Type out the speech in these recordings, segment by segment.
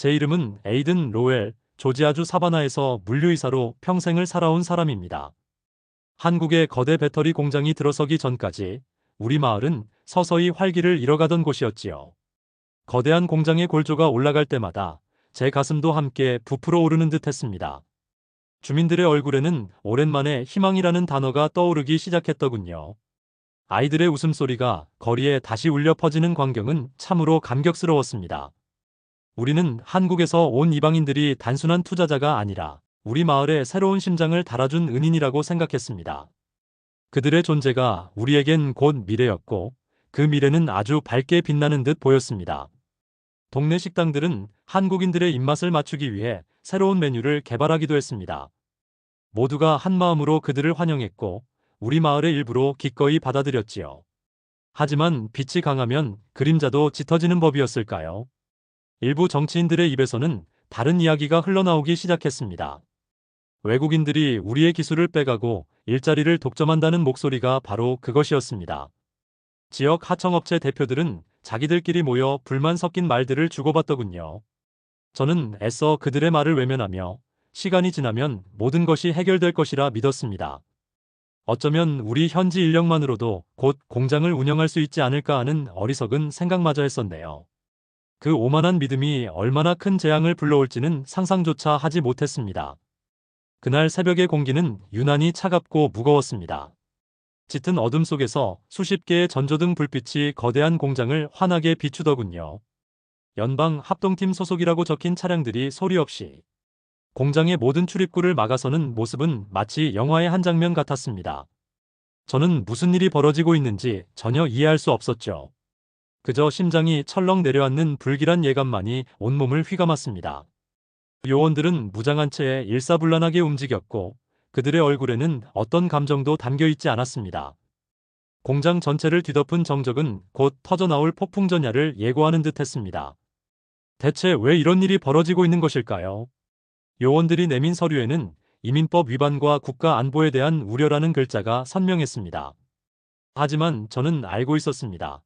제 이름은 에이든 로웰, 조지아주 사바나에서 물류이사로 평생을 살아온 사람입니다. 한국의 거대 배터리 공장이 들어서기 전까지 우리 마을은 서서히 활기를 잃어가던 곳이었지요. 거대한 공장의 골조가 올라갈 때마다 제 가슴도 함께 부풀어 오르는 듯 했습니다. 주민들의 얼굴에는 오랜만에 희망이라는 단어가 떠오르기 시작했더군요. 아이들의 웃음소리가 거리에 다시 울려 퍼지는 광경은 참으로 감격스러웠습니다. 우리는 한국에서 온 이방인들이 단순한 투자자가 아니라 우리 마을에 새로운 심장을 달아준 은인이라고 생각했습니다. 그들의 존재가 우리에겐 곧 미래였고 그 미래는 아주 밝게 빛나는 듯 보였습니다. 동네 식당들은 한국인들의 입맛을 맞추기 위해 새로운 메뉴를 개발하기도 했습니다. 모두가 한마음으로 그들을 환영했고 우리 마을의 일부로 기꺼이 받아들였지요. 하지만 빛이 강하면 그림자도 짙어지는 법이었을까요? 일부 정치인들의 입에서는 다른 이야기가 흘러나오기 시작했습니다. 외국인들이 우리의 기술을 빼가고 일자리를 독점한다는 목소리가 바로 그것이었습니다. 지역 하청업체 대표들은 자기들끼리 모여 불만 섞인 말들을 주고받더군요. 저는 애써 그들의 말을 외면하며 시간이 지나면 모든 것이 해결될 것이라 믿었습니다. 어쩌면 우리 현지 인력만으로도 곧 공장을 운영할 수 있지 않을까 하는 어리석은 생각마저 했었네요. 그 오만한 믿음이 얼마나 큰 재앙을 불러올지는 상상조차 하지 못했습니다. 그날 새벽의 공기는 유난히 차갑고 무거웠습니다. 짙은 어둠 속에서 수십 개의 전조등 불빛이 거대한 공장을 환하게 비추더군요. 연방 합동팀 소속이라고 적힌 차량들이 소리 없이 공장의 모든 출입구를 막아서는 모습은 마치 영화의 한 장면 같았습니다. 저는 무슨 일이 벌어지고 있는지 전혀 이해할 수 없었죠. 그저 심장이 철렁 내려앉는 불길한 예감만이 온몸을 휘감았습니다. 요원들은 무장한 채 일사불란하게 움직였고 그들의 얼굴에는 어떤 감정도 담겨 있지 않았습니다. 공장 전체를 뒤덮은 정적은 곧 터져나올 폭풍전야를 예고하는 듯 했습니다. 대체 왜 이런 일이 벌어지고 있는 것일까요? 요원들이 내민 서류에는 이민법 위반과 국가 안보에 대한 우려라는 글자가 선명했습니다. 하지만 저는 알고 있었습니다.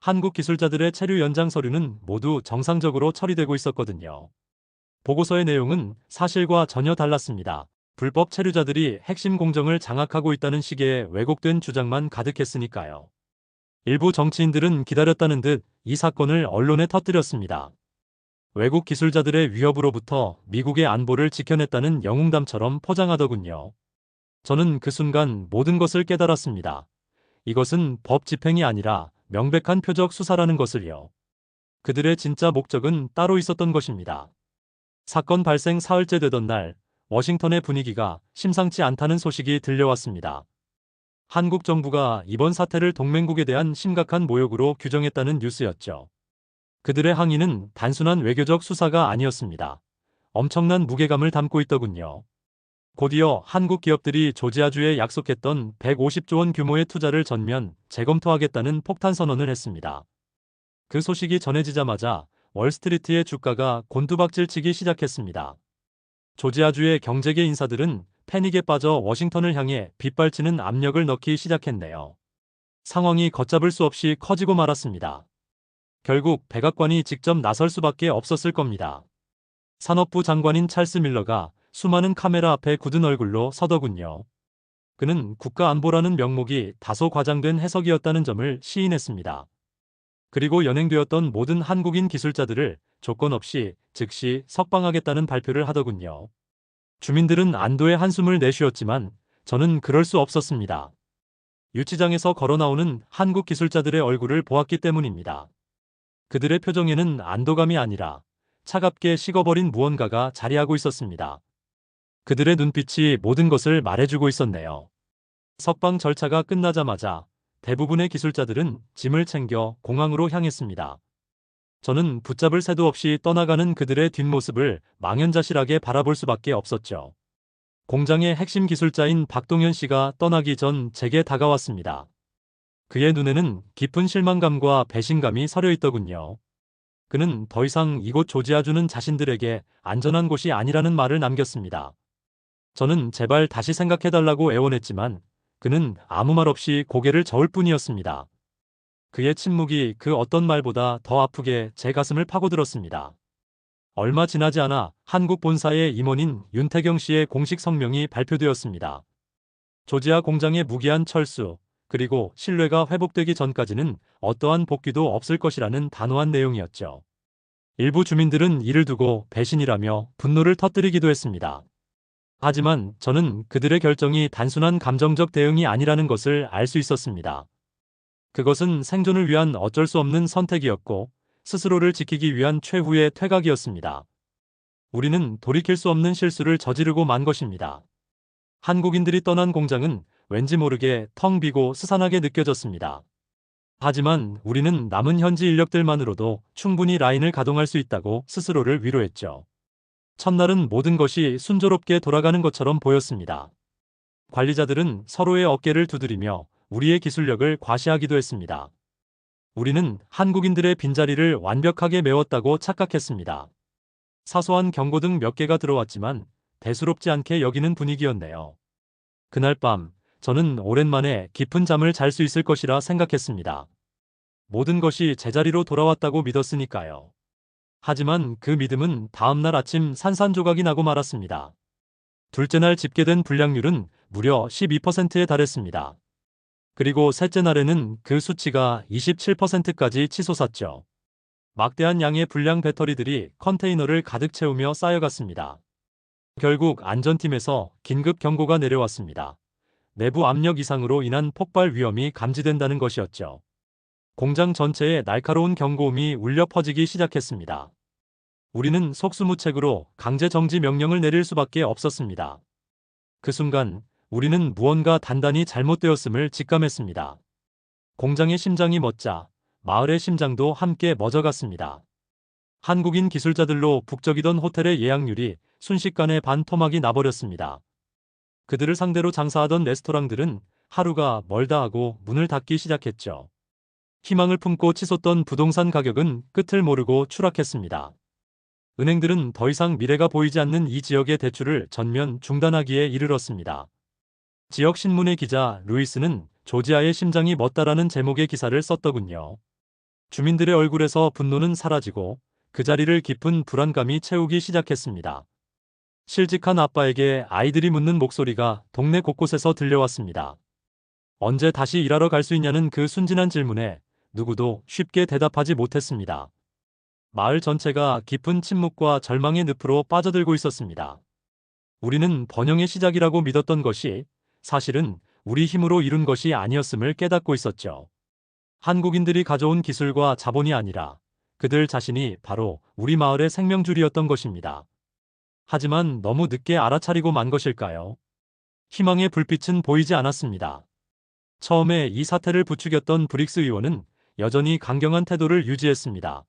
한국 기술자들의 체류 연장 서류는 모두 정상적으로 처리되고 있었거든요. 보고서의 내용은 사실과 전혀 달랐습니다. 불법 체류자들이 핵심 공정을 장악하고 있다는 식의 왜곡된 주장만 가득했으니까요. 일부 정치인들은 기다렸다는 듯 이 사건을 언론에 터뜨렸습니다. 외국 기술자들의 위협으로부터 미국의 안보를 지켜냈다는 영웅담처럼 포장하더군요. 저는 그 순간 모든 것을 깨달았습니다. 이것은 법 집행이 아니라 명백한 표적 수사라는 것을요. 그들의 진짜 목적은 따로 있었던 것입니다. 사건 발생 사흘째 되던 날, 워싱턴의 분위기가 심상치 않다는 소식이 들려왔습니다. 한국 정부가 이번 사태를 동맹국에 대한 심각한 모욕으로 규정했다는 뉴스였죠. 그들의 항의는 단순한 외교적 수사가 아니었습니다. 엄청난 무게감을 담고 있더군요. 곧이어 한국 기업들이 조지아주에 약속했던 150조 원 규모의 투자를 전면 재검토하겠다는 폭탄 선언을 했습니다. 그 소식이 전해지자마자 월스트리트의 주가가 곤두박질치기 시작했습니다. 조지아주의 경제계 인사들은 패닉에 빠져 워싱턴을 향해 빗발치는 압력을 넣기 시작했네요. 상황이 걷잡을 수 없이 커지고 말았습니다. 결국 백악관이 직접 나설 수밖에 없었을 겁니다. 산업부 장관인 찰스 밀러가 수많은 카메라 앞에 굳은 얼굴로 서더군요. 그는 국가안보라는 명목이 다소 과장된 해석이었다는 점을 시인했습니다. 그리고 연행되었던 모든 한국인 기술자들을 조건 없이 즉시 석방하겠다는 발표를 하더군요. 주민들은 안도의 한숨을 내쉬었지만 저는 그럴 수 없었습니다. 유치장에서 걸어 나오는 한국 기술자들의 얼굴을 보았기 때문입니다. 그들의 표정에는 안도감이 아니라 차갑게 식어버린 무언가가 자리하고 있었습니다. 그들의 눈빛이 모든 것을 말해주고 있었네요. 석방 절차가 끝나자마자 대부분의 기술자들은 짐을 챙겨 공항으로 향했습니다. 저는 붙잡을 새도 없이 떠나가는 그들의 뒷모습을 망연자실하게 바라볼 수밖에 없었죠. 공장의 핵심 기술자인 박동현 씨가 떠나기 전 제게 다가왔습니다. 그의 눈에는 깊은 실망감과 배신감이 서려 있더군요. 그는 더 이상 이곳 조지아주는 자신들에게 안전한 곳이 아니라는 말을 남겼습니다. 저는 제발 다시 생각해달라고 애원했지만 그는 아무 말 없이 고개를 저을 뿐이었습니다. 그의 침묵이 그 어떤 말보다 더 아프게 제 가슴을 파고들었습니다. 얼마 지나지 않아 한국 본사의 임원인 윤태경 씨의 공식 성명이 발표되었습니다. 조지아 공장의 무기한 철수, 그리고 신뢰가 회복되기 전까지는 어떠한 복귀도 없을 것이라는 단호한 내용이었죠. 일부 주민들은 이를 두고 배신이라며 분노를 터뜨리기도 했습니다. 하지만 저는 그들의 결정이 단순한 감정적 대응이 아니라는 것을 알 수 있었습니다. 그것은 생존을 위한 어쩔 수 없는 선택이었고 스스로를 지키기 위한 최후의 퇴각이었습니다. 우리는 돌이킬 수 없는 실수를 저지르고 만 것입니다. 한국인들이 떠난 공장은 왠지 모르게 텅 비고 스산하게 느껴졌습니다. 하지만 우리는 남은 현지 인력들만으로도 충분히 라인을 가동할 수 있다고 스스로를 위로했죠. 첫날은 모든 것이 순조롭게 돌아가는 것처럼 보였습니다. 관리자들은 서로의 어깨를 두드리며 우리의 기술력을 과시하기도 했습니다. 우리는 한국인들의 빈자리를 완벽하게 메웠다고 착각했습니다. 사소한 경고 등 몇 개가 들어왔지만 대수롭지 않게 여기는 분위기였네요. 그날 밤 저는 오랜만에 깊은 잠을 잘 수 있을 것이라 생각했습니다. 모든 것이 제자리로 돌아왔다고 믿었으니까요. 하지만 그 믿음은 다음날 아침 산산조각이 나고 말았습니다. 둘째 날 집계된 불량률은 무려 12%에 달했습니다. 그리고 셋째 날에는 그 수치가 27%까지 치솟았죠. 막대한 양의 불량 배터리들이 컨테이너를 가득 채우며 쌓여갔습니다. 결국 안전팀에서 긴급 경고가 내려왔습니다. 내부 압력 이상으로 인한 폭발 위험이 감지된다는 것이었죠. 공장 전체에 날카로운 경고음이 울려 퍼지기 시작했습니다. 우리는 속수무책으로 강제 정지 명령을 내릴 수밖에 없었습니다. 그 순간 우리는 무언가 단단히 잘못되었음을 직감했습니다. 공장의 심장이 멎자 마을의 심장도 함께 멎어갔습니다. 한국인 기술자들로 북적이던 호텔의 예약률이 순식간에 반 토막이 나버렸습니다. 그들을 상대로 장사하던 레스토랑들은 하루가 멀다 하고 문을 닫기 시작했죠. 희망을 품고 치솟던 부동산 가격은 끝을 모르고 추락했습니다. 은행들은 더 이상 미래가 보이지 않는 이 지역의 대출을 전면 중단하기에 이르렀습니다. 지역 신문의 기자 루이스는 조지아의 심장이 멎다라는 제목의 기사를 썼더군요. 주민들의 얼굴에서 분노는 사라지고 그 자리를 깊은 불안감이 채우기 시작했습니다. 실직한 아빠에게 아이들이 묻는 목소리가 동네 곳곳에서 들려왔습니다. 언제 다시 일하러 갈 수 있냐는 그 순진한 질문에 누구도 쉽게 대답하지 못했습니다. 마을 전체가 깊은 침묵과 절망의 늪으로 빠져들고 있었습니다. 우리는 번영의 시작이라고 믿었던 것이 사실은 우리 힘으로 이룬 것이 아니었음을 깨닫고 있었죠. 한국인들이 가져온 기술과 자본이 아니라 그들 자신이 바로 우리 마을의 생명줄이었던 것입니다. 하지만 너무 늦게 알아차리고 만 것일까요? 희망의 불빛은 보이지 않았습니다. 처음에 이 사태를 부추겼던 브릭스 의원은 여전히 강경한 태도를 유지했습니다.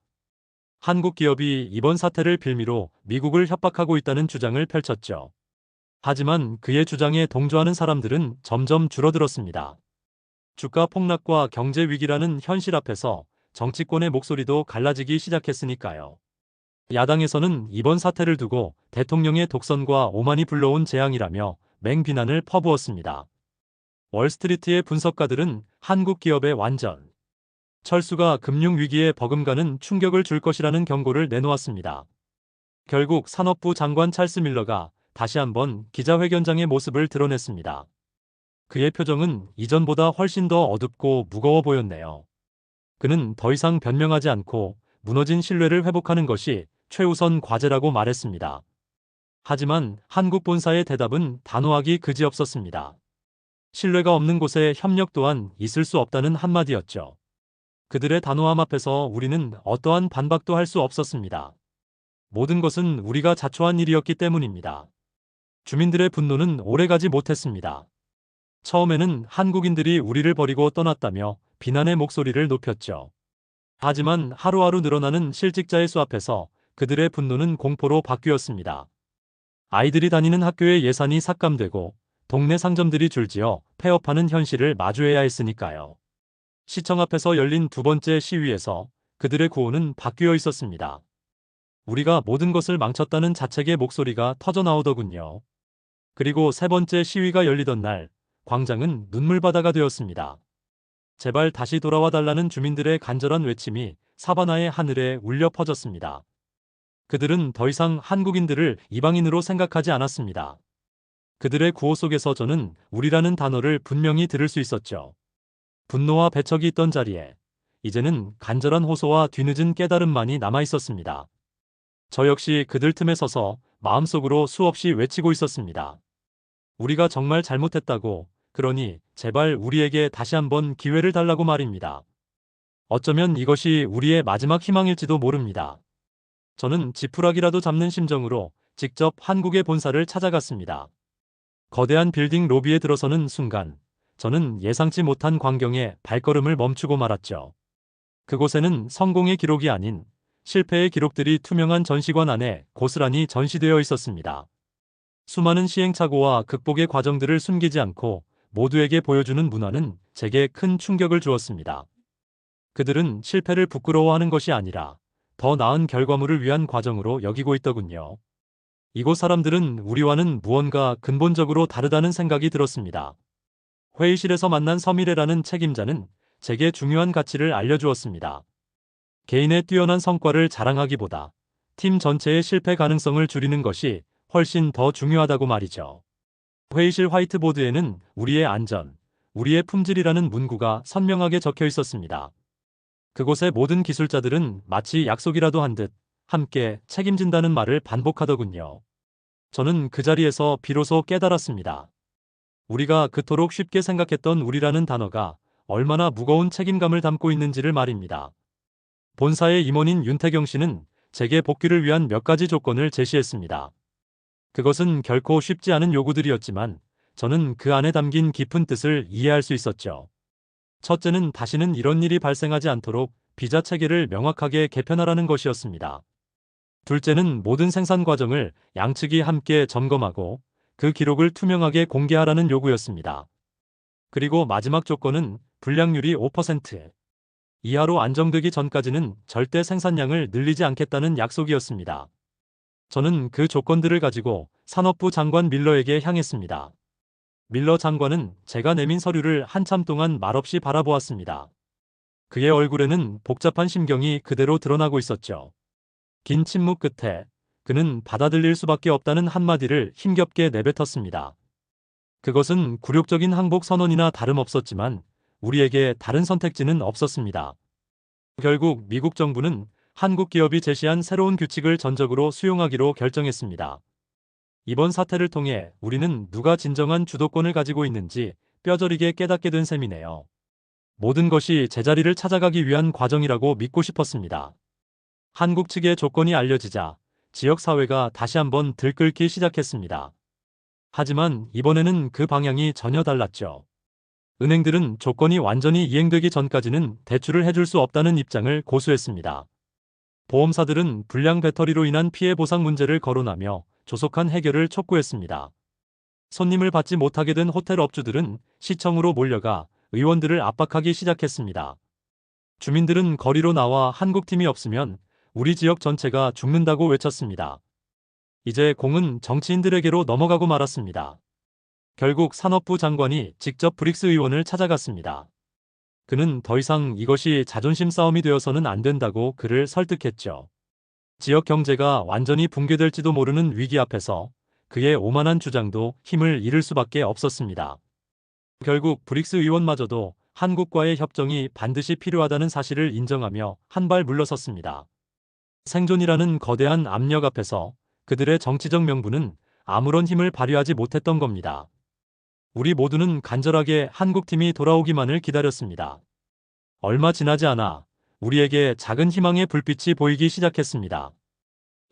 한국 기업이 이번 사태를 빌미로 미국을 협박하고 있다는 주장을 펼쳤죠. 하지만 그의 주장에 동조하는 사람들은 점점 줄어들었습니다. 주가 폭락과 경제 위기라는 현실 앞에서 정치권의 목소리도 갈라지기 시작했으니까요. 야당에서는 이번 사태를 두고 대통령의 독선과 오만이 불러온 재앙이라며 맹비난을 퍼부었습니다. 월스트리트의 분석가들은 한국 기업의 완전 철수가 금융위기에 버금가는 충격을 줄 것이라는 경고를 내놓았습니다. 결국 산업부 장관 찰스 밀러가 다시 한번 기자회견장의 모습을 드러냈습니다. 그의 표정은 이전보다 훨씬 더 어둡고 무거워 보였네요. 그는 더 이상 변명하지 않고 무너진 신뢰를 회복하는 것이 최우선 과제라고 말했습니다. 하지만 한국 본사의 대답은 단호하기 그지없었습니다. 신뢰가 없는 곳에 협력 또한 있을 수 없다는 한마디였죠. 그들의 단호함 앞에서 우리는 어떠한 반박도 할 수 없었습니다. 모든 것은 우리가 자초한 일이었기 때문입니다. 주민들의 분노는 오래가지 못했습니다. 처음에는 한국인들이 우리를 버리고 떠났다며 비난의 목소리를 높였죠. 하지만 하루하루 늘어나는 실직자의 수 앞에서 그들의 분노는 공포로 바뀌었습니다. 아이들이 다니는 학교의 예산이 삭감되고 동네 상점들이 줄지어 폐업하는 현실을 마주해야 했으니까요. 시청 앞에서 열린 두 번째 시위에서 그들의 구호는 바뀌어 있었습니다. 우리가 모든 것을 망쳤다는 자책의 목소리가 터져 나오더군요. 그리고 세 번째 시위가 열리던 날, 광장은 눈물바다가 되었습니다. 제발 다시 돌아와 달라는 주민들의 간절한 외침이 사바나의 하늘에 울려 퍼졌습니다. 그들은 더 이상 한국인들을 이방인으로 생각하지 않았습니다. 그들의 구호 속에서 저는 우리라는 단어를 분명히 들을 수 있었죠. 분노와 배척이 있던 자리에 이제는 간절한 호소와 뒤늦은 깨달음만이 남아 있었습니다. 저 역시 그들 틈에 서서 마음속으로 수없이 외치고 있었습니다. 우리가 정말 잘못했다고, 그러니 제발 우리에게 다시 한번 기회를 달라고 말입니다. 어쩌면 이것이 우리의 마지막 희망일지도 모릅니다. 저는 지푸라기라도 잡는 심정으로 직접 한국의 본사를 찾아갔습니다. 거대한 빌딩 로비에 들어서는 순간 저는 예상치 못한 광경에 발걸음을 멈추고 말았죠. 그곳에는 성공의 기록이 아닌 실패의 기록들이 투명한 전시관 안에 고스란히 전시되어 있었습니다. 수많은 시행착오와 극복의 과정들을 숨기지 않고 모두에게 보여주는 문화는 제게 큰 충격을 주었습니다. 그들은 실패를 부끄러워하는 것이 아니라 더 나은 결과물을 위한 과정으로 여기고 있더군요. 이곳 사람들은 우리와는 무언가 근본적으로 다르다는 생각이 들었습니다. 회의실에서 만난 서미래라는 책임자는 제게 중요한 가치를 알려주었습니다. 개인의 뛰어난 성과를 자랑하기보다 팀 전체의 실패 가능성을 줄이는 것이 훨씬 더 중요하다고 말이죠. 회의실 화이트보드에는 우리의 안전, 우리의 품질이라는 문구가 선명하게 적혀 있었습니다. 그곳의 모든 기술자들은 마치 약속이라도 한 듯 함께 책임진다는 말을 반복하더군요. 저는 그 자리에서 비로소 깨달았습니다. 우리가 그토록 쉽게 생각했던 우리라는 단어가 얼마나 무거운 책임감을 담고 있는지를 말입니다. 본사의 임원인 윤태경 씨는 제게 복귀를 위한 몇 가지 조건을 제시했습니다. 그것은 결코 쉽지 않은 요구들이었지만 저는 그 안에 담긴 깊은 뜻을 이해할 수 있었죠. 첫째는 다시는 이런 일이 발생하지 않도록 비자 체계를 명확하게 개편하라는 것이었습니다. 둘째는 모든 생산 과정을 양측이 함께 점검하고 그 기록을 투명하게 공개하라는 요구였습니다. 그리고 마지막 조건은 불량률이 5% 이하로 안정되기 전까지는 절대 생산량을 늘리지 않겠다는 약속이었습니다. 저는 그 조건들을 가지고 산업부 장관 밀러에게 향했습니다. 밀러 장관은 제가 내민 서류를 한참 동안 말없이 바라보았습니다. 그의 얼굴에는 복잡한 심경이 그대로 드러나고 있었죠. 긴 침묵 끝에 그는 받아들일 수밖에 없다는 한마디를 힘겹게 내뱉었습니다. 그것은 굴욕적인 항복 선언이나 다름없었지만 우리에게 다른 선택지는 없었습니다. 결국 미국 정부는 한국 기업이 제시한 새로운 규칙을 전적으로 수용하기로 결정했습니다. 이번 사태를 통해 우리는 누가 진정한 주도권을 가지고 있는지 뼈저리게 깨닫게 된 셈이네요. 모든 것이 제자리를 찾아가기 위한 과정이라고 믿고 싶었습니다. 한국 측의 조건이 알려지자 지역사회가 다시 한번 들끓기 시작했습니다. 하지만 이번에는 그 방향이 전혀 달랐죠. 은행들은 조건이 완전히 이행되기 전까지는 대출을 해줄 수 없다는 입장을 고수했습니다. 보험사들은 불량 배터리로 인한 피해 보상 문제를 거론하며 조속한 해결을 촉구했습니다. 손님을 받지 못하게 된 호텔 업주들은 시청으로 몰려가 의원들을 압박하기 시작했습니다. 주민들은 거리로 나와 한국팀이 없으면 우리 지역 전체가 죽는다고 외쳤습니다. 이제 공은 정치인들에게로 넘어가고 말았습니다. 결국 산업부 장관이 직접 브릭스 의원을 찾아갔습니다. 그는 더 이상 이것이 자존심 싸움이 되어서는 안 된다고 그를 설득했죠. 지역 경제가 완전히 붕괴될지도 모르는 위기 앞에서 그의 오만한 주장도 힘을 잃을 수밖에 없었습니다. 결국 브릭스 의원마저도 한국과의 협정이 반드시 필요하다는 사실을 인정하며 한 발 물러섰습니다. 생존이라는 거대한 압력 앞에서 그들의 정치적 명분은 아무런 힘을 발휘하지 못했던 겁니다. 우리 모두는 간절하게 한국팀이 돌아오기만을 기다렸습니다. 얼마 지나지 않아 우리에게 작은 희망의 불빛이 보이기 시작했습니다.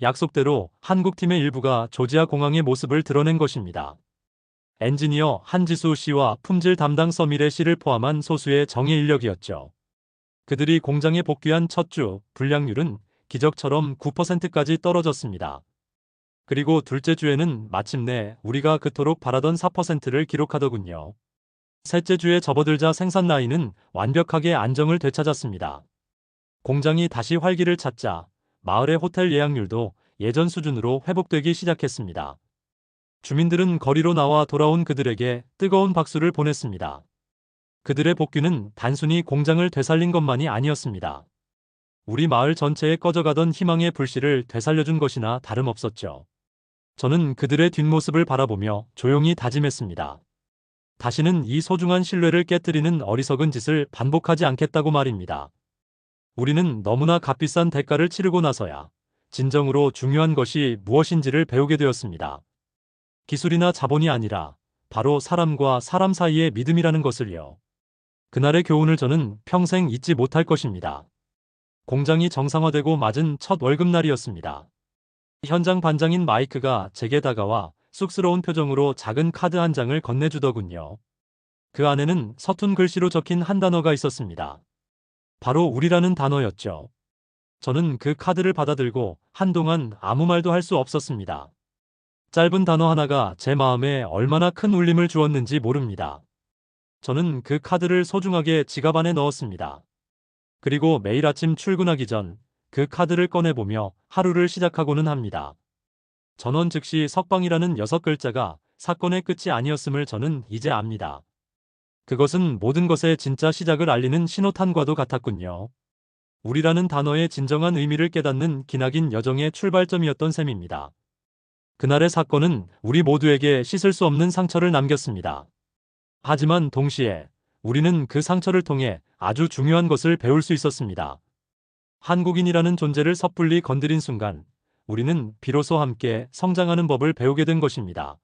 약속대로 한국팀의 일부가 조지아 공항의 모습을 드러낸 것입니다. 엔지니어 한지수 씨와 품질 담당 서미래 씨를 포함한 소수의 정예 인력이었죠. 그들이 공장에 복귀한 첫주 불량률은 기적처럼 9%까지 떨어졌습니다. 그리고 둘째 주에는 마침내 우리가 그토록 바라던 4%를 기록하더군요. 셋째 주에 접어들자 생산 라인은 완벽하게 안정을 되찾았습니다. 공장이 다시 활기를 찾자 마을의 호텔 예약률도 예전 수준으로 회복되기 시작했습니다. 주민들은 거리로 나와 돌아온 그들에게 뜨거운 박수를 보냈습니다. 그들의 복귀는 단순히 공장을 되살린 것만이 아니었습니다. 우리 마을 전체에 꺼져가던 희망의 불씨를 되살려준 것이나 다름없었죠. 저는 그들의 뒷모습을 바라보며 조용히 다짐했습니다. 다시는 이 소중한 신뢰를 깨뜨리는 어리석은 짓을 반복하지 않겠다고 말입니다. 우리는 너무나 값비싼 대가를 치르고 나서야 진정으로 중요한 것이 무엇인지를 배우게 되었습니다. 기술이나 자본이 아니라 바로 사람과 사람 사이의 믿음이라는 것을요. 그날의 교훈을 저는 평생 잊지 못할 것입니다. 공장이 정상화되고 맞은 첫 월급날이었습니다. 현장 반장인 마이크가 제게 다가와 쑥스러운 표정으로 작은 카드 한 장을 건네주더군요. 그 안에는 서툰 글씨로 적힌 한 단어가 있었습니다. 바로 우리라는 단어였죠. 저는 그 카드를 받아들고 한동안 아무 말도 할 수 없었습니다. 짧은 단어 하나가 제 마음에 얼마나 큰 울림을 주었는지 모릅니다. 저는 그 카드를 소중하게 지갑 안에 넣었습니다. 그리고 매일 아침 출근하기 전 그 카드를 꺼내보며 하루를 시작하고는 합니다. 전원 즉시 석방이라는 여섯 글자가 사건의 끝이 아니었음을 저는 이제 압니다. 그것은 모든 것의 진짜 시작을 알리는 신호탄과도 같았군요. 우리라는 단어의 진정한 의미를 깨닫는 기나긴 여정의 출발점이었던 셈입니다. 그날의 사건은 우리 모두에게 씻을 수 없는 상처를 남겼습니다. 하지만 동시에 우리는 그 상처를 통해 아주 중요한 것을 배울 수 있었습니다. 한국인이라는 존재를 섣불리 건드린 순간 우리는 비로소 함께 성장하는 법을 배우게 된 것입니다.